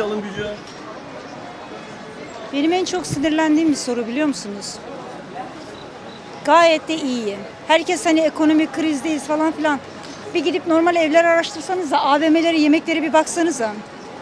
alım gücü? Benim en çok sinirlendiğim bir soru biliyor musunuz? Gayet de iyi. Herkes hani ekonomik krizdeyiz falan filan. Bir gidip normal evler araştırsanız da AVM'leri, yemekleri bir baksanıza.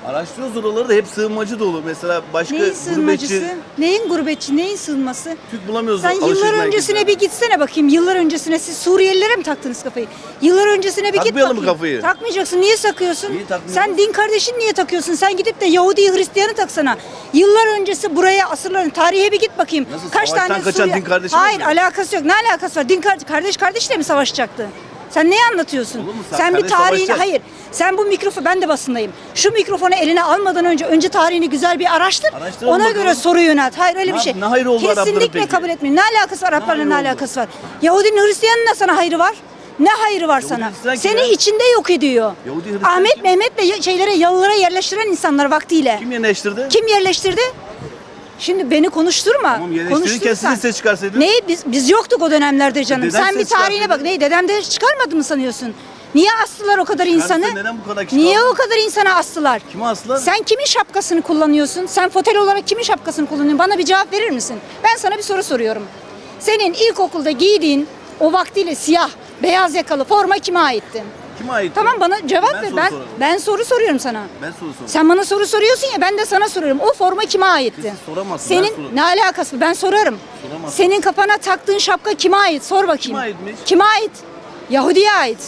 Araştırıyoruz oraları da hep sığınmacı dolu. Mesela başka Neyin sığınmacısı? gurbetçi, Neyin gurbetçi? Neyin sığınması? Türk bulamıyoruz. Sen alışveriş yıllar öncesine merkezlerinde. bir gitsene bakayım. Yıllar öncesine siz Suriyelilere mi taktınız kafayı? Yıllar öncesine bir git Takmayalım bakayım. kafayı. Takmayacaksın. Niye takıyorsun? Niye takmıyoruz? Sen din kardeşin niye takıyorsun? Sen gidip de Yahudi Hristiyanı taksana. Yıllar öncesi buraya asırların tarihe bir git bakayım. Nasıl, savaştan kaçan din kardeşi mi Hayır oluyor? alakası yok. Ne alakası var? Din kar- kardeş kardeşle mi savaşacaktı? Sen neyi anlatıyorsun? Olur mu? Sen Sen bir savaşacak. hayır. Sen bu mikrofon ben de basındayım. Şu mikrofonu eline almadan önce önce tarihini güzel bir araştır. Araştıralım Ona göre soru yönelt. Hayır öyle Ne- bir şey. ne hayrı oldu Kesinlikle kabul etmiyorum. Ne alakası var Araplarla ne oldu? alakası var? Yahudinin Hristiyanın da sana hayrı var. Ne hayrı var sana? Hristiyan kim Seni ya? içinde yok ediyor. Yahudi Hristiyan Ahmet kim? Mehmet'le ya- şeylere yalılara yerleştiren insanlar vaktiyle. Kim yerleştirdi? Kim yerleştirdi? Şimdi beni konuşturma. Tamam yerleştirirken siz de ses çıkarsaydınız. Neyi biz biz yoktuk o dönemlerde canım. Dedem Sen bir tarihine bak. Neyi dedem de çıkarmadı mı sanıyorsun? Niye astılar o kadar insanı? neden bu kadar kişi Niye kaldı? o kadar insana astılar? Kimi astılar? Sen kimin şapkasını kullanıyorsun? Sen fotel olarak kimin şapkasını kullanıyorsun? Bana bir cevap verir misin? Ben sana bir soru soruyorum. Senin ilkokulda giydiğin o vaktiyle siyah, beyaz yakalı forma kime aitti? Kime ait? Tamam bana cevap Ben ver. soru Ben sorarım. ben soru soruyorum sana. Ben soru soruyorum. Sen bana soru soruyorsun ya ben de sana soruyorum. O forma kime aitti? Siz soramazsın, ben Senin sorarım. ne alakası? var? Ben sorarım. Soramazsın. Senin kafana taktığın şapka kime ait? Sor bakayım. Kime aitmiş? Kime ait? Yahudi'ye ait.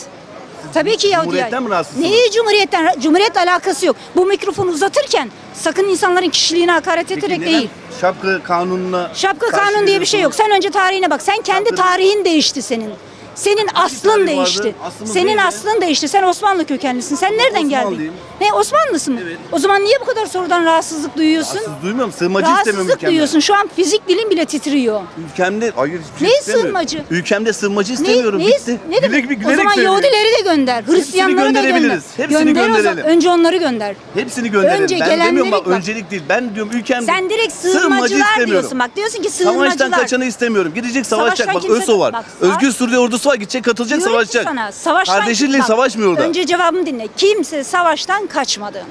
Tabii ki Yahudi'ye Cumhuriyetten ait. mi rahatsızsınız? Neyi Cumhuriyet'ten? Cumhuriyetle alakası yok. Bu mikrofonu uzatırken sakın insanların kişiliğine hakaret Peki ederek neden değil. Şapka kanununa Şapka karşı kanun diye bir şey yok. Sen önce tarihine bak. Sen kendi Şapka- tarihin değişti senin. Senin aslın değişti. Aslımız Senin neydi? aslın değişti. Sen Osmanlı kökenlisin. Sen nereden geldin? Osmanlıyım. Ne Osmanlısı mı? Evet. O zaman niye bu kadar sorudan rahatsızlık duyuyorsun? Siz duymuyorum. Sığınmacı istemiyorum Rahatsızlık ülkemde. duyuyorsun. Şu an fizik dilin bile titriyor. Ülkemde hayır hiçbir şey Neyi istemiyorum. sığınmacı? Ülkemde sığınmacı istemiyorum. ne, Bitti. ne demek? Gülerek- o gülerek zaman söylüyorum. Yahudileri de gönder. Hristiyanları da gönder. gönderebiliriz. Hepsini Gönder o zaman. gönderelim. Önce onları gönder. Hepsini gönderelim. Önce ben gelenleri demiyorum bak, bak. öncelik değil. Ben diyorum ülkemde Sen direkt sığınmacı sığınmacılar istemiyorum. diyorsun. Bak diyorsun ki sığınmacılar. Savaştan kaçanı istemiyorum. Gidecek savaşacak. Savaştan Bak kimse- ÖSO var. bak, savaş- Özgür Suriye ordusu var. Gidecek katılacak Diyorum savaşacak. Sana, savaştan, Kardeşiyle bak, savaşmıyor orada. Önce cevabımı dinle. Kimse savaştan kaçmadı.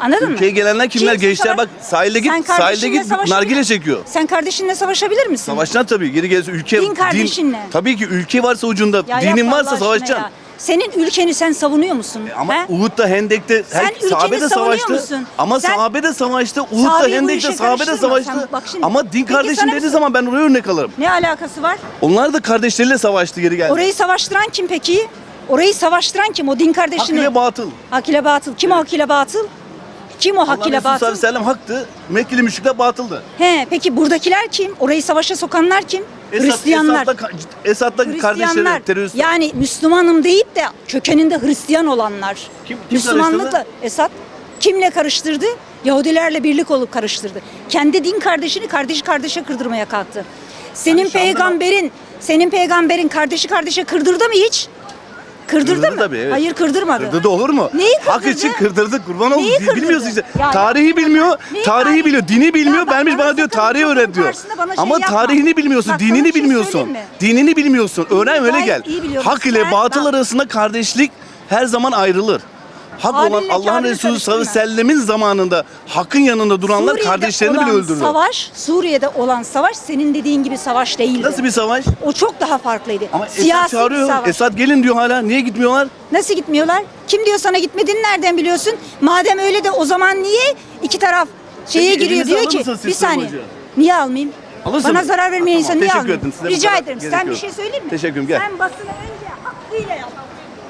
Anladın mı? Ülkeye gelenler kimler? Kimse Gençler savaş- bak sahilde git, sahilde kardeşinle git savaşabilir- nargile çekiyor. Sen kardeşinle savaşabilir misin? Savaştan tabii. Geri gelirse ülke Din kardeşinle. tabii ki ülke varsa ucunda, Ya dinin varsa Allah aşkına savaşacaksın. ya. Senin ülkeni sen savunuyor musun? E Ama He? Uhud'da, Hendek'te Sen her, ülkeni sahabe de savunuyor savaştı. musun? Ama Sen- sahabe de savaştı. Uhud'da, Sahabeyi bu Hendek'te işe sahabe de karıştırma. savaştı. Sen bak şimdi- Ama din Peki kardeşim sana bir dediği zaman ben oraya örnek alırım. Ne alakası var? Onlar da kardeşleriyle savaştı geri geldi. Orayı savaştıran kim peki? Orayı savaştıran kim? O din Hak kardeşini. ile batıl. Hak ile batıl. Kim hak ile batıl? Kim o hak Allah ile Resulü sallallahu batıl? aleyhi ve sellem haktı. Mekkeli müşrikler batıldı. He, peki buradakiler kim? Orayı savaşa sokanlar kim? Hristiyanlar. Esad'la, Esad'la Hristiyanlar. kardeşleri terörist. Yani Müslümanım deyip de kökeninde Hristiyan olanlar. Kim- kim Müslümanlıkla karıştırdı? Esad kimle karıştırdı? Yahudilerle birlik olup karıştırdı. Kendi din kardeşini kardeşi kardeşe kırdırmaya kalktı. Senin Yani Şam'da- peygamberin, senin peygamberin kardeşi kardeşe kırdırdı mı hiç? Kırdırdı, Kırdırdı mı? tabii, evet. Hayır kırdırmadı. Kırdırdı olur mu? Neyi Hak kırdırdı? için kırdırdı kurban olsun. Neyi kırdırdı? Bilmiyorsun işte. Ya- tarihi bilmiyor, Neyi tarihi biliyor, dini bilmiyor. Ya Benmiş bana diyor tarihi öğret diyor. şey Ama yapma. tarihini bilmiyorsun, Bak dinini şey bilmiyorsun. Dinini bilmiyorsun. Öğren öyle gel. Hak ile batıl arasında kardeşlik her zaman ayrılır. Hak Habil'le olan Allah'ın Kabil'i Resulü sallallahu aleyhi ve karıştırma. sellemin zamanında hakkın yanında duranlar Suriye'de kardeşlerini bile olan öldürdü. Savaş, Suriye'de olan savaş senin dediğin gibi savaş değildi. Nasıl bir savaş? O çok daha farklıydı. Ama Esad Siyasi bir çağırıyor. savaş. Esad gelin diyor hala. Niye gitmiyorlar? Nasıl gitmiyorlar? Kim diyor sana gitmediğini nereden biliyorsun? Madem öyle de o zaman niye iki taraf şeye Peki, giriyor elinize diyor alır ki mısınız siz bir saniye. sığınmacı? Niye almayayım? Alırsın Bana mı? zarar vermeyen Ha, insan tamam, niye teşekkür almayayım? ederim. Size bu Rica kadar ederim. gerek Sen bir yok. şey söyleyeyim mi? Teşekkür ederim, gel. Sen basını önce hakkıyla yap.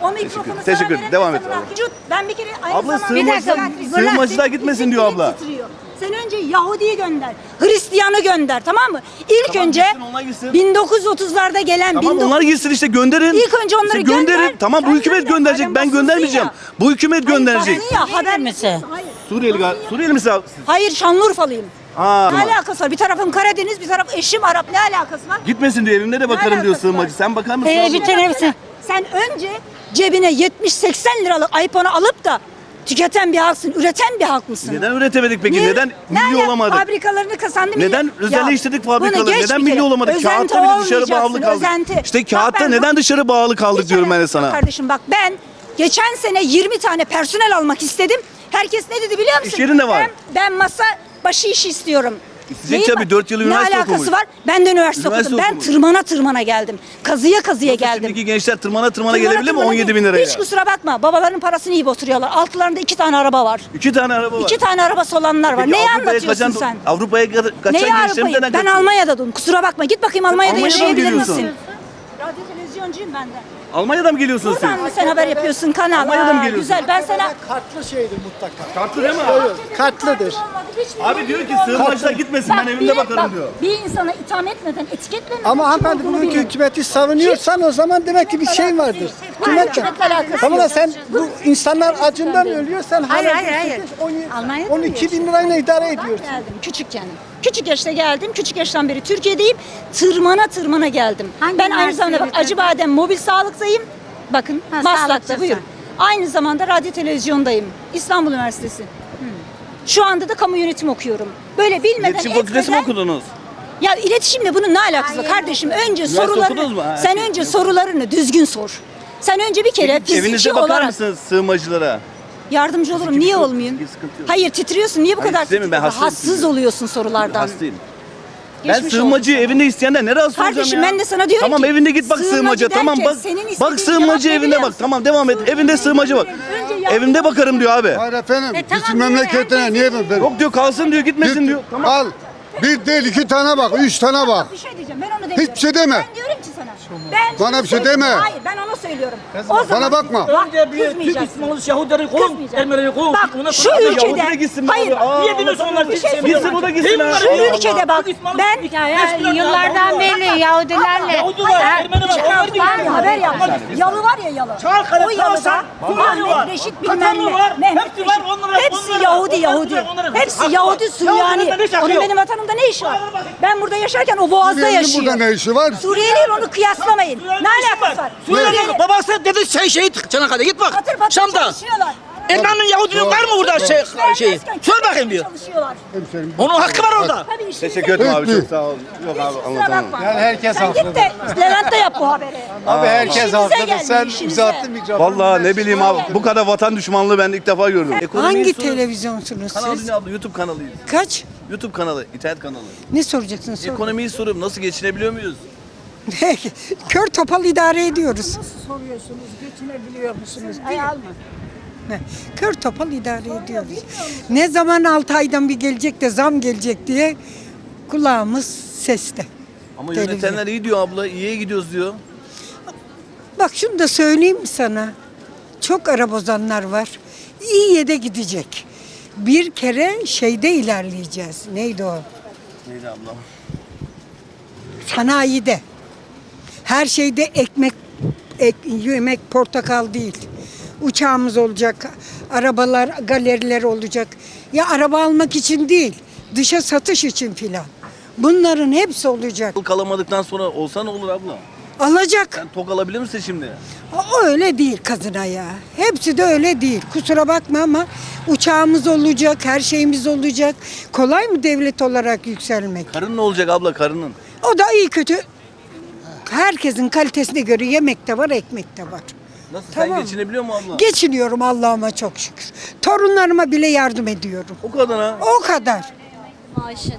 O mikrofonu sana Teşekkür ederim. Devam et abla. yok. Ben bir kere aynı Abla, zamanda... Bir dakika, sığınmacılar Senin gitmesin diyor abla. titriyor. Sen önce Yahudi'yi gönder, Hristiyan'ı gönder tamam mı? İlk Tamam, önce gitsin, onlar gitsin. 1930'larda gelen Tamam 19 onlar gitsin işte gönderin. İlk önce onları İşte gönderin. gönder. Tamam bu Sen hükümet gönder. gönderecek. Ben göndermeyeceğim. Bu hükümet gönderecek. Hayır, basın ya haber misin? Hayır. Suriyeli gal- Suriyeli misin abi? siz? Hayır Şanlıurfalıyım. Ha. Ne alakası var? Bir tarafım Karadeniz, bir taraf eşim Arap. Ne alakası var? Gitmesin diyor evimde de bakarım diyor alakası sığınmacı. Sen bakar mısın? Ee, abla? bir tane hepsi. Sen önce cebine 70-80 liralık iPhone'u alıp da tüketen bir halksın, üreten bir halk mısın? Neden üretemedik peki? Niye? Neden Ne milli olamadık? Fabrikalarını kazandı. Neden milli- özelleştirdik Ya, bunu fabrikaları? Neden milli olamadık? Özenti Kağıtta bile dışarı bağlı kaldık. özenti. İşte kağıtta neden dışarı bağlı kaldık Hiç diyorum ben sana. Kardeşim bak ben geçen sene 20 tane personel almak istedim. Herkes ne dedi biliyor musun? İş yerinde var. Ben, ben masa başı işi istiyorum. Neyi tabii, var? dört yıl üniversite Ne alakası okumuş. var? Ben de üniversite, Üniversite okudum. Ben okumuş. tırmana tırmana geldim. Kazıya kazıya geldim. Şimdiki gençler tırmana tırmana Tırmana gelebilir mi tırmana 17 bin liraya? Hiç kusura bakma. Babaların parasını yiyip oturuyorlar. Altlarında iki tane araba var. İki tane araba var. İki tane arabası olanlar var. Peki Neyi Avrupa'ya anlatıyorsun kaçan- sen? Avrupa'ya ka- kaçan Neyi Avrupa'yı? ne Ben katıyor? Almanya'da doğdum. Kusura bakma. Git bakayım Almanya'da Almanya'da yaşayabilir misin? Radyo televizyoncuyum ben de. Almanya'da mı geliyorsun Buradan sen? mı sen haber yapıyorsun kanal? Almanya'da mı geliyorsun? Güzel. Ben sana... Kartlı şeydir mutlaka. Kartlı değil mi? Kartlıdır. Abi diyor ki sığınmacılar gitmesin ben evimde bakarım bak, diyor. Bir insana itham etmeden, etiketlemeden Ama hanımefendi bugünkü hükümeti savunuyorsan o zaman demek ki bir şey vardır. Hükümet alakası Tamam da yok. sen bu insanlar acından ölüyor sen Hayır, hala hayır, hayır. 8, 10, Almanya'da 12 mı bin lirayla idare ediyorsun. Geldim küçükken. Küçük yaşta geldim. Küçük yaştan beri Türkiye'deyim. Tırmana tırmana geldim. Hangi ben aynı zamanda bak üniversiteyi Acıbadem Mobil Sağlık'tayım. Bakın Ha, Maslak'ta sağlıkçısın. buyurun. Aynı zamanda radyo televizyondayım. İstanbul Üniversitesi. Şu anda da kamu yönetimi okuyorum. Böyle bilmeden İletişim fakültesi mi etmeden- okudunuz? Ya iletişimle bunun ne alakası var kardeşim? Önce okudunuz sorularını? Ha, sen şey, önce sorularını düzgün sor. Sen önce bir kere fiziki Evinize bakar olarak mısınız sığınmacılara? yardımcı olurum. Niye olmayayım? sıkıntı yok. Hayır titriyorsun. Niye bu Hayır, kadar titremiyorum, ben titriyorsun? hastayım Rahatsız çünkü. oluyorsun sorulardan. Hastayım. Ben Geçmiş sığınmacı olsun. evinde isteyenler ne rahatsız olacağım Kardeşim ya? ben de sana diyorum Tamam ki, evinde git bak sığınmacı sığınmacı tamam bak. senin istediğin Bak sığınmacı cevap evinde bak tamam devam et. Evinde sığınmacı bak. Önce yardım- Evinde bakarım diyor abi. Hayır efendim. E, tamam, Bizim memleketine Herkes niye iyi. ben? Yok diyor kalsın diyor gitmesin Git, diyor. Tamam. Al. Bir değil iki tane bak, üç tane bak. Bir şey diyeceğim ben onu demiyorum. Hiçbir şey deme. Ben diyorum ki sana. Ben Bana bir şey deme. Hayır ben onu söylüyorum. O zaman bakma. Bak, Önce bir Türk. İsmail Yahudileri kovun. Ermenileri kovun. Bak şu ülkede. Gitsin Hayır. Niye biliyorsun onlar? Bir şey Gitsin o da gitsin. Şu ülkede bak ben yıllardan beri Yahudilerle Yahudi var, Ermeni var. Onlar gibi Ben haber yaptım. Yalı var ya yalı. Çanakkale, o yalıda. Ahmet Reşit bilmem ne. var, Mehmet hepsi var, Reşit. onlara- Hepsi Yahudi Yahudi. Hepsi Yahudi. Süryani. Onun benim vatanımda ne işi var? Ben burada yaşarken o Boğaz'da Suriyelinin yaşıyor. burada ne işi var? Suriyeliyle onu kıyaslamayın. Ne alakası var? Suriyeli babası dedi şey şehit Çanakkale git bak. Patır patır Şam'da. çalışıyorlar. Yahudinin var mı burada şey, şey? Sor bakayım diyor. Çalışıyorlar. Onun hakkı var orada. Tabii. Teşekkür ederim abi çok sağ ol. Yok abi anlatamam. Yani herkes Sen git de Levent'te yap bu haberi. Abi herkes İşinize haklıdır. geldi, Sen işinize. uzattın mikrofonu. Vallahi ne bileyim abi bu kadar vatan düşmanlığı ben ilk defa gördüm. Hangi televizyonsunuz Kanal siz? Dünya abla YouTube kanalıyız. Kaç? YouTube kanalı, internet kanalı. Ne soracaksınız? Sor. Ekonomiyi soruyorum nasıl geçinebiliyor muyuz? Kör topal idare ediyoruz. Ne? Kör topal idare ediyoruz. Ne zaman 6 aydan bir gelecek de zam gelecek diye kulağımız seste. Ama Televizyon. yönetenler iyi diyor abla, iyiye gidiyoruz diyor. Bak şunu da söyleyeyim mi sana? Çok ara bozanlar var. İyiye de gidecek. Bir kere şeyde ilerleyeceğiz. Neydi o? Neydi abla? sanayide her şeyde ekmek ek, yemek portakal değil. Uçağımız olacak, arabalar, galeriler olacak. Ya araba almak için değil, dışa satış için filan. Bunların hepsi olacak. Yıl kalamadıktan sonra olsa ne olur abla? Alacak. Sen tok alabilir misin şimdi? O öyle değil kadına ya. Hepsi de öyle değil. Kusura bakma ama uçağımız olacak, her şeyimiz olacak. Kolay mı devlet olarak yükselmek? Karın ne olacak abla karının? O da iyi kötü. Herkesin kalitesine göre yemek de var, ekmek de var. Nasıl Tamam. sen geçinebiliyor mu abla? Geçiniyorum Allah'ıma çok şükür. Torunlarıma bile yardım ediyorum. o kadar ha. O kadar. Maaşın.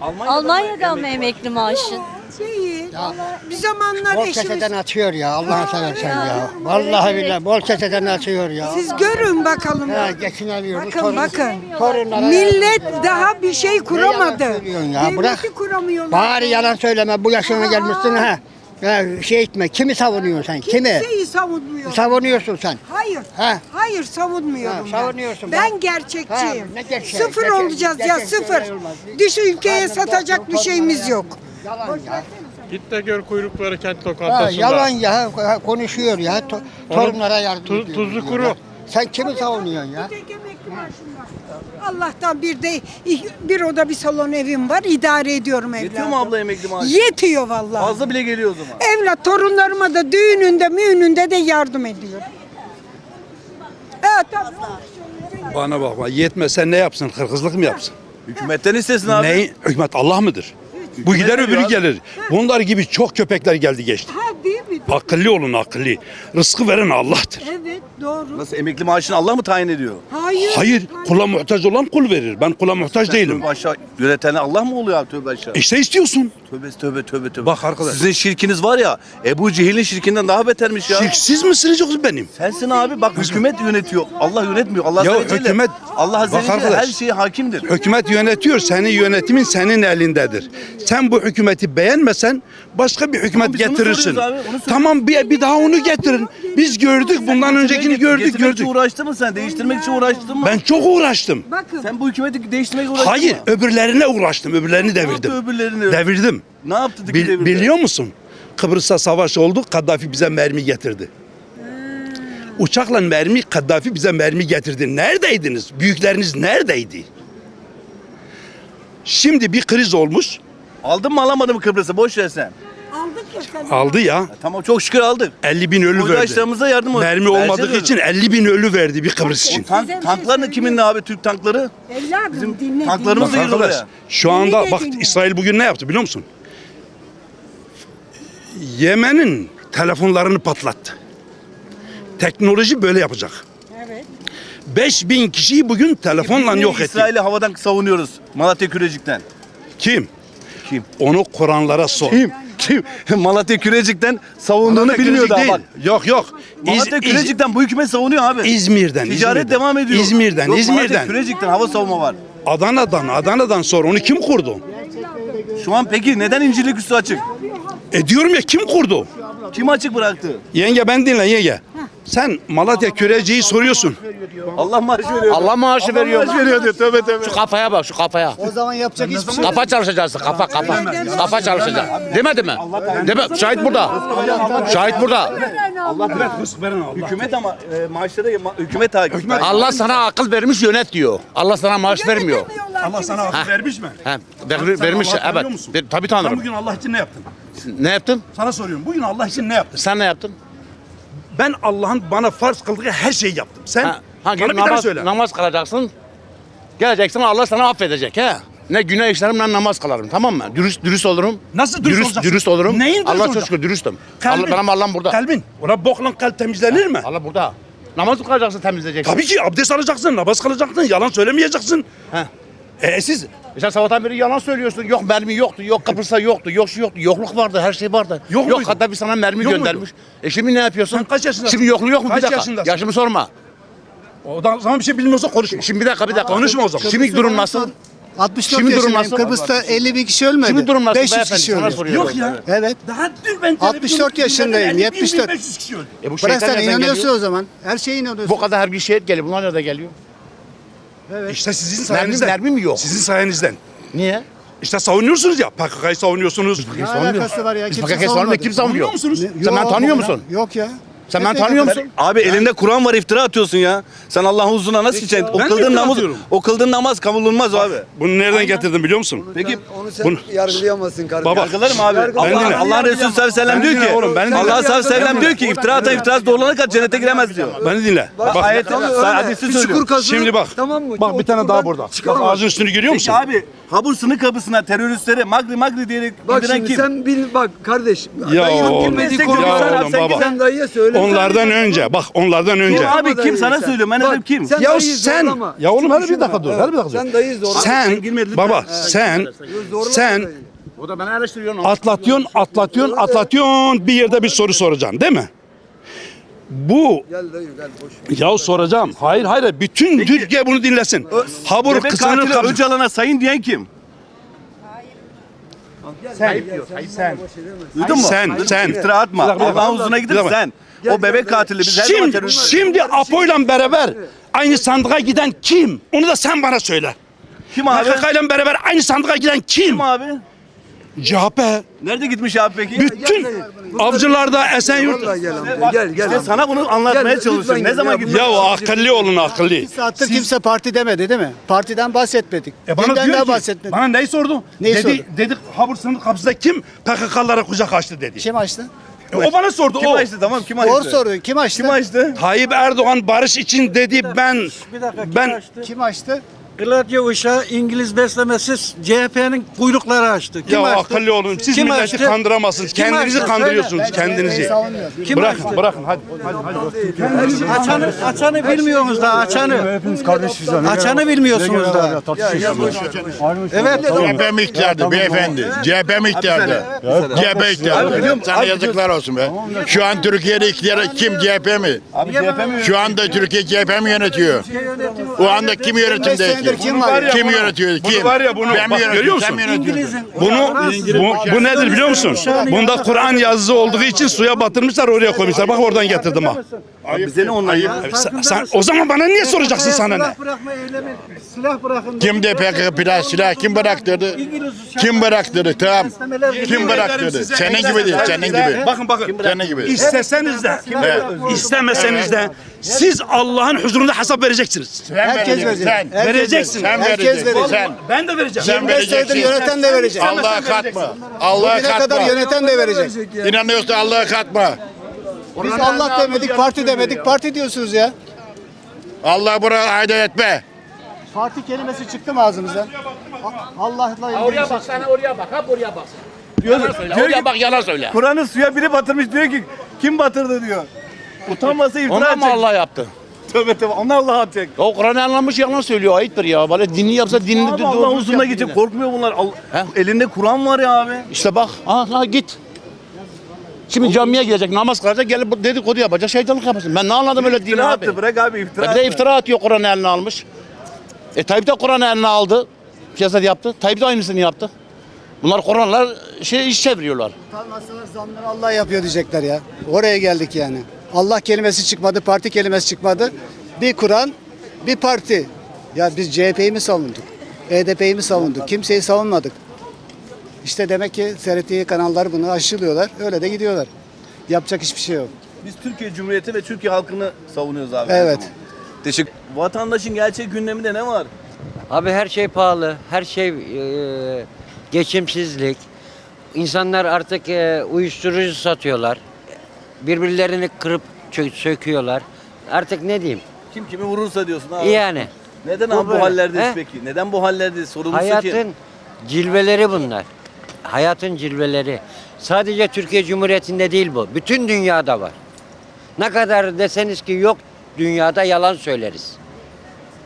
Almanya'da, Almanya'dan mı emekli maaşın? Değil. Bir zamanlar Bol eşimiz... keseden açıyor ya Allah'ını seversen ya. Vallahi billahi bol keseden açıyor ya. Siz görün bakalım. Ha, geçinemiyoruz. Bakın torun- bakın. torunlara Millet daha bir şey kuramadı. söylüyorsun ya, Devleti bırak. kuramıyorlar. Bari yalan söyleme bu yaşına gelmişsin ha. Ya şey etme. Kimi savunuyorsun sen? Kimi? Kimseyi savunmuyor. Savunuyorsun sen. Hayır. Ha. Hayır savunmuyorum Ha, savunuyorsun. ben. Ben gerçekçiyim. Ha, ne gerçeği? Sıfır Gerçek- olacağız ya gerçek sıfır. öyle olmaz. Dış ülkeye Karnım satacak bir şeyimiz yok. Yalan ya. Git de gör kuyrukları kent Ha, lokantasında. yalan ya. Konuşuyor ya. To- torunlara yardım tu- ediyor diyor kuru. ya. Sen kimi savunuyorsun ya? Tek emekli maaşım var. Allah'tan bir de bir oda bir salon evim var. İdare ediyorum evladım. Yetiyor mu abla emekli maaşı? Yetiyor vallahi. Fazla bile geliyor o zaman. Evlat torunlarıma da düğününde müğününde de yardım ediyorum. Evet tabii. Bana bakma yetmese ne yapsın? Hırkızlık mı yapsın? Hükümetten istesin abi. Ne? Hükümet Allah mıdır? Bu gider öbürü abi. gelir. Bunlar gibi çok köpekler geldi geçti. Ha değil mi? Akıllı olun akıllı. Rızkı veren Allah'tır. Evet Doğru. Nasıl emekli maaşını Allah mı tayin ediyor? Hayır. Hayır kula muhtaç olan kul verir. Ben kula muhtaç değilim. Tövbe aşağı yöneten Allah mı oluyor abi tövbe aşağı? İşte istiyorsun. Tövbe tövbe tövbe tövbe. Bak arkadaş. Sizin şirkiniz var ya Ebu Cehil'in şirkinden daha betermiş ya. Şirksiz misiniz yoksa benim? Sensin abi bak hükümet yönetiyor. Allah yönetmiyor. Allah Ya Azze ve Celle- hükümet- Allah Azze Bak ve Celle arkadaş. her şeye hakimdir. Hükümet yönetiyor. Senin yönetimin senin elindedir. Sen bu hükümeti beğenmesen başka bir hükümet biz onu getirirsin. soruyoruz abi, onu. Tamam bir, bir daha onu getirin. Biz gördük bundan öncekini gördük Getirmek gördük. için uğraştın mı sen? Değiştirmek için uğraştın mı? Ben çok uğraştım. Bakın. Sen bu hükümeti değiştirmeye uğraştın Hayır mı? öbürlerine uğraştım. Öbürlerini devirdim. öbürlerini? Devirdim. Ne yaptı Bil- devirdi? biliyor musun? Kıbrıs'ta savaş oldu. Kaddafi bize mermi getirdi. Uçakla mermi, Kaddafi bize mermi getirdi. Neredeydiniz? Büyükleriniz neredeydi? Şimdi bir kriz olmuş. Aldın mı alamadın mı Kıbrıs'ı? Boş ver sen. Aldık ya sen. Aldı ya. Tamam çok şükür aldık. 50 bin ölü verdi. Soydaşlarımıza yardım olsun. Mermi Versene olmadığı için 50 bin ölü verdi bir Kıbrıs için. Tank, Size bir şey söyleyeyim. kimin abi Türk tankları? Evladım dinle. tanklarımız dinle. da geliyor Arkadaş oraya. şu anda Beni bak dinle. İsrail bugün ne yaptı biliyor musun? Yemen'in telefonlarını patlattı. Teknoloji böyle yapacak. Evet. 5000 kişiyi bugün telefonla Biz yok etti. İsrail'i havadan savunuyoruz. Malatya Kürecik'ten. Kim? Kim? Onu Kur'anlara sor. Kim? Kim? Malatya Kürecik'ten savunduğunu Malatya bilmiyor Kürecik daha değil. bak. Yok yok. İz- Malatya İz- Kürecik'ten bu hükümet savunuyor abi. İzmir'den. Ticaret İzmir'den. devam ediyor. İzmir'den, Yok, Malatya İzmir'den. Kürecik'ten hava savunma var. Adana'dan, Adana'dan sor. Onu kim kurdu? Şu an peki neden incirlik üstü açık? E diyorum ya kim kurdu? Kim açık bıraktı? Yenge ben dinle yenge. Sen Malatya Küreci'yi soruyorsun. Allah maaş veriyor. Allah maaşı veriyor. maaş veriyor diyor. Tövbe tövbe. Şu kafaya bak şu kafaya. O zaman yapacak hiçbir şey Kafa çalışacaksın kafa kafa. Kafa çalışacak. Demedi mi? Değil mi? Şahit burada. Şahit burada. Hükümet ama e, maaşları ma- hükümet hakim. Allah sana akıl vermiş yönet diyor. Allah sana maaş vermiyor. Allah sana akıl vermiş mi? He, ver- vermiş Allah tanıyor evet. Tabii Sen tanırım. bugün Allah için ne yaptın? Ne yaptın? Sana soruyorum. Bugün Allah için ne yaptın? Sen ne yaptın? Ben Allah'ın bana farz kıldığı her şeyi yaptım. Sen Ha, hangi bana bir tane namaz, söyle. namaz kılacaksın. Geleceksin Allah sana affedecek he. Ne günah işlerimle namaz kılarım tamam mı? Dürüst dürüst olurum. Nasıl dürüst dürüst, olacaksın? dürüst olurum. Neyin dürüst Allah çok şükür dürüstüm. Kalbin. Allah, benim Allah'ım burada. Kalbin. Ona bokla kalp temizlenir mi? Allah burada. Namaz kılacaksın temizleyeceksin. Tabii ki abdest alacaksın, namaz kılacaksın, yalan söylemeyeceksin. He. E siz E sen sabahtan beri yalan söylüyorsun. Yok mermi yoktu, yok Kıbrıs'ta yoktu, yok şu yoktu. Yokluk vardı, her şey vardı. Yok yok muydu? hatta bir sana mermi Yok göndermiş. E şimdi ne yapıyorsun? Sen kaç yaşındasın? Şimdi yokluğu yok mu? Kaç bir dakika. yaşındasın? Yaşımı sorma. o da- zaman bir şey bilmiyorsa konuşma. Şimdi bir dakika, bir dakika. Konuşma o zaman. Şimdi durum nasıl? 64 Şimdi durum yaşındayım. nasıl? Kıbrıs'ta 50 bin kişi ölmedi. Şimdi durum nasıl 500 beyefendi? kişi Sana öldü. soruyorum. Yok ya. Evet. Daha dün ben 64 yaşındayım, 74. 500 kişi öldü. E bu Bırak şeytan sen nereden inanıyorsun geliyor? o zaman. Her şeye inanıyorsun. Bu kadar her gün şehit geliyor. Bunlar nerede geliyor? İşte sizin Mermi, sayenizden. mermi mi yok? Sizin sayenizden. Niye? İşte savunuyorsunuz ya. PKK'yı savunuyorsunuz. Ne alakası var ya? Biz Kimse PKK savunmuyor. Kim savunuyor? Savunuyor musunuz? Ne- Sen beni Yok, tanıyor musun? Yok ya. Sen Hep tanıyor musun? Abi elinde Kur'an var iftira atıyorsun ya. Sen Allah'ın huzuruna nasıl gideceksin? O Ben kıldığın iftira namaz, atıyorum. o kıldığın namaz kabulünmez abi. Bunu nereden getirdim biliyor musun? Peki Onu sen Bunu- yargılayamazsın kardeşim. Baba. yargılarım abi. Yargı- Allah, Ben dinle. Allah Resulü sallallahu aleyhi ve sellem Ben diyor dinle ki oğlum, ben dinle. Allah sallallahu aleyhi ve sellem Ben diyor ki iftira atan iftirası doğrulana kadar cennete giremez diyor. Beni dinle. Bak, Bak, ayet Tamam, öyle. hadisi Bir söylüyor. çukur kazı. Şimdi bak. Tamam mı? Bak bir tane daha burada. Bak ağzın üstünü görüyor musun? Peki abi Habur sınır kapısına teröristleri magri magri diyerek Bak indiren şimdi kim? sen bil bak kardeş. Ya dayının oğlum, bilmediği ya oğlum var. baba. Sen, sen dayıya söyle. Onlardan önce bak onlardan önce. Kim abi kim sana dayıyı sen. söylüyor ben dedim kim? sen Ya dayıyı sen zorlama. ya oğlum hadi bir dakika dur. Hadi bir dakika dur. Sen dayıyı zorlama. Sen baba lütfen. sen Zorlama sen dayıyı. O da beni eleştiriyorsun. atlatıyorsun atlatıyorsun atlatıyorsun bir yerde bir soru soracaksın değil mi? Bu Gel dayı gel boş. ya soracağım. Hayır hayır bütün Türkiye bunu dinlesin. Habur Bebek kısının katili kapısı. Öcalan'a sayın diyen kim? Duydun mu? Sen, Duydun mu? sen. İftira atma. Bir dakika, bir dakika. Allah'ın huzuruna gidip Bir dakika. sen. O bebek katili biz her zaman Şimdi, terörist. şimdi Apo'yla beraber aynı sandığa giden kim? Onu da sen bana söyle. Kim abi? PKK ile beraber aynı sandığa giden kim? Kim abi? CHP. Nerede gitmiş abi peki? Bütün avcılarda Esenyurt. Vallahi gel amca gel gel. İşte sana bunu anlatmaya Gel, çalışıyorum. lütfen Ne gel. zaman Ya gitmiş? Ya o akıllı olun akıllı. Bir saattir kimse parti demedi değil mi? Partiden bahsetmedik. E bana Dinden diyor ki, bahsetmedik. bana neyi sordu? Neyi dedi, sordu? Dedik Habur sınır kapısında kim PKK'lara kucak açtı dedi. Kim açtı? E, o bana sordu Kim o. açtı tamam kim açtı? Doğru soruyor. Kim açtı? Kim açtı? Tayyip Erdoğan barış için dedi ben ben Kim açtı? Gladyo uşağı İngiliz beslemesiz CHP'nin kuyrukları açtı. Kim ya açtı? akıllı olun. Siz Kim milleti açtı? kandıramazsınız. Kim Kendinizi açtı? kandırıyorsunuz. Söyle. Kendinizi. Kim Bırakın açtı? bırakın hadi. Açanı, açanı bilmiyorsunuz da açanı. Hepiniz kardeşiz yani. Açanı bilmiyorsunuz da. Evet. CHP mi iktidardı beyefendi? CHP mi iktidardı? CHP iktidardı. Sana yazıklar olsun be. Şu an Türkiye'de iktidar kim CHP mi? Abi CHP mi? Şu anda Türkiye CHP mi yönetiyor? O anda kim yönetimde? Kim, kim yönetiyor? Kim? Bunu var ya bunu Ben mi bak, yönetiyorum? görüyor Sen musun? mi yönetiyorsun? Bunu bu, bu nedir biliyor musun? Bunda Kur'an yazısı olduğu için suya batırmışlar oraya koymuşlar. Bak oradan getirdim ha. Abi bize ne ondan ya? Sen, sen- o zaman bana niye soracaksın sana ne? Silah bırakma eylemi. Silah bırakın. Kim de PKK plan silah kim bıraktırdı? Kim bıraktırdı? Tamam. Kim bıraktırdı? Senin gibi değil, senin gibi. Bakın bakın. Senin gibi. İsteseniz de, Evet. istemeseniz de siz Allah'ın huzurunda hesap vereceksiniz. Herkes verecek. Sen. Vereceksin. Sen vereceksin. Sen. Ben de vereceğim. Sen vereceksin. Yöneten de verecek. Allah'a katma. Allah'a katma. yöneten de verecek. İnanıyorsa Allah'a katma. Biz Allah demedik, parti demedik, parti diyorsunuz ya. Allah buna ayda etme. Parti kelimesi çıktı mı ağzımızdan? Allah'la ilgili. Oraya bak sana oraya bak. Hep oraya bak. Diyor, Yalan söyle. diyor Oraya ki bak yalan söyle. Kur'an'ı suya biri batırmış diyor ki kim batırdı diyor. Utanmasa iftira Ondan mı. Allah yaptı? Tövbe tövbe. Onlar Allah atacak. O Kur'an'ı anlamış yalan söylüyor. Ayıptır ya. Böyle dinini yapsa dinini Abi de Allah doğru huzuruna yap gidecek. Korkmuyor bunlar. Al- He? Elinde Kur'an var ya abi. İşte bak. Aha git. Şimdi camiye gelecek, namaz kılacak, gelip bu dedikodu yapacak, şeytanlık yapasın. Ben ne anladım öyle dini abi. attı. Bırak abi iftira Bir de iftira atıyor Kur'an'ı eline almış. E Tayyip de Kur'an'ı eline aldı. Siyaset yaptı. Tayyip de aynısını yaptı. Bunlar Kur'anlar şey iş çeviriyorlar. Utanmasalar zamları Allah yapıyor diyecekler ya. Oraya geldik yani. Allah kelimesi çıkmadı, parti kelimesi çıkmadı. Bir Kur'an, bir parti. Ya biz CHP'yi mi savunduk? HDP'yi mi savunduk? Kimseyi savunmadık. İşte demek ki TRT kanallar bunu aşılıyorlar. Öyle de gidiyorlar. Yapacak hiçbir şey yok. Biz Türkiye Cumhuriyeti ve Türkiye halkını savunuyoruz abi. Evet. Teşekkür. Vatandaşın gerçek gündeminde ne var? Abi her şey pahalı, her şey e, geçimsizlik. İnsanlar artık e, uyuşturucu satıyorlar. Birbirlerini kırıp çö- söküyorlar. Artık ne diyeyim? Kim kimi vurursa diyorsun abi. Yani Neden Bu abi bu böyle. hallerdeyiz He? peki? Neden bu hallerdeyiz? Sorumlusu kim? hayatın cilveleri bunlar. Hayatın cilveleri. Sadece Türkiye Cumhuriyeti'nde değil bu. Bütün dünyada var. Ne kadar deseniz ki yok dünyada yalan söyleriz.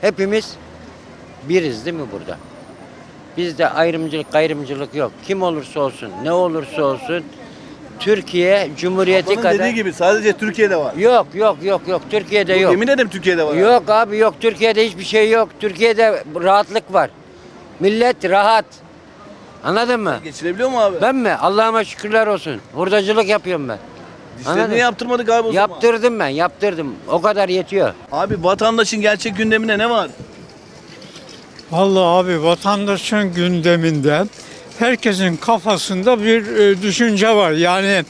Hepimiz biriz değil mi burada? Bizde ayrımcılık, gayrımcılık yok. Kim olursa olsun, ne olursa olsun Türkiye Cumhuriyeti Ablanın kadar dediği gibi sadece Türkiye'de var. Yok yok yok yok Türkiye'de yok. Yemin ederim Türkiye'de var. Yok abi yok Türkiye'de hiçbir şey yok. Türkiye'de rahatlık var. Millet rahat. Anladın mı? Geçirebiliyor mu abi? Ben mi? Allah'ıma şükürler olsun. Hurdacılık yapıyorum ben. Dişlerini Anladın? yaptırmadık abi o zaman. Yaptırdım ben, yaptırdım. O kadar yetiyor. Abi vatandaşın gerçek gündeminde ne var? Vallahi abi vatandaşın gündeminde herkesin kafasında bir e, düşünce var. Yani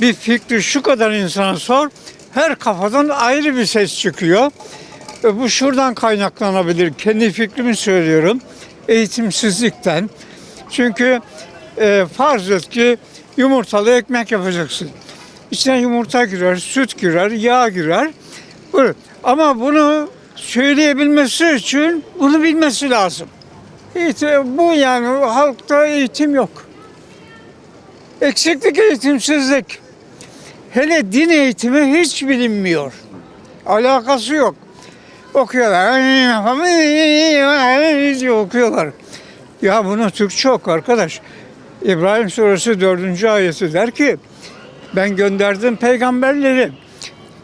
bir fikri şu kadar insana sor, her kafadan ayrı bir ses çıkıyor. E, bu şuradan kaynaklanabilir. Kendi fikrimi söylüyorum. Eğitimsizlikten. Çünkü e, farz et ki yumurtalı ekmek yapacaksın. İçine yumurta girer, süt girer, yağ girer. Ama bunu söyleyebilmesi için bunu bilmesi lazım. Bu yani halkta eğitim yok. Eksiklik eğitimsizlik. Hele din eğitimi hiç bilinmiyor. Alakası yok. Okuyorlar. okuyorlar. Ya bunu Türkçe oku arkadaş. İbrahim Suresi 4. ayeti der ki ben gönderdim peygamberleri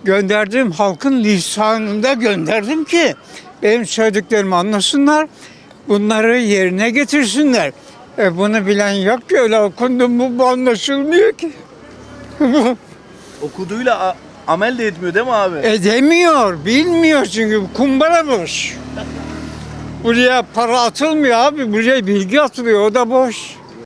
gönderdiğim halkın lisanında gönderdim ki benim söylediklerimi anlasınlar, bunları yerine getirsinler. E bunu bilen yok ki öyle okundum mu bu anlaşılmıyor ki. Okuduğuyla amel de etmiyor değil mi abi? Edemiyor, bilmiyor çünkü kumbara boş. Buraya para atılmıyor abi, buraya bilgi atılıyor, o da boş.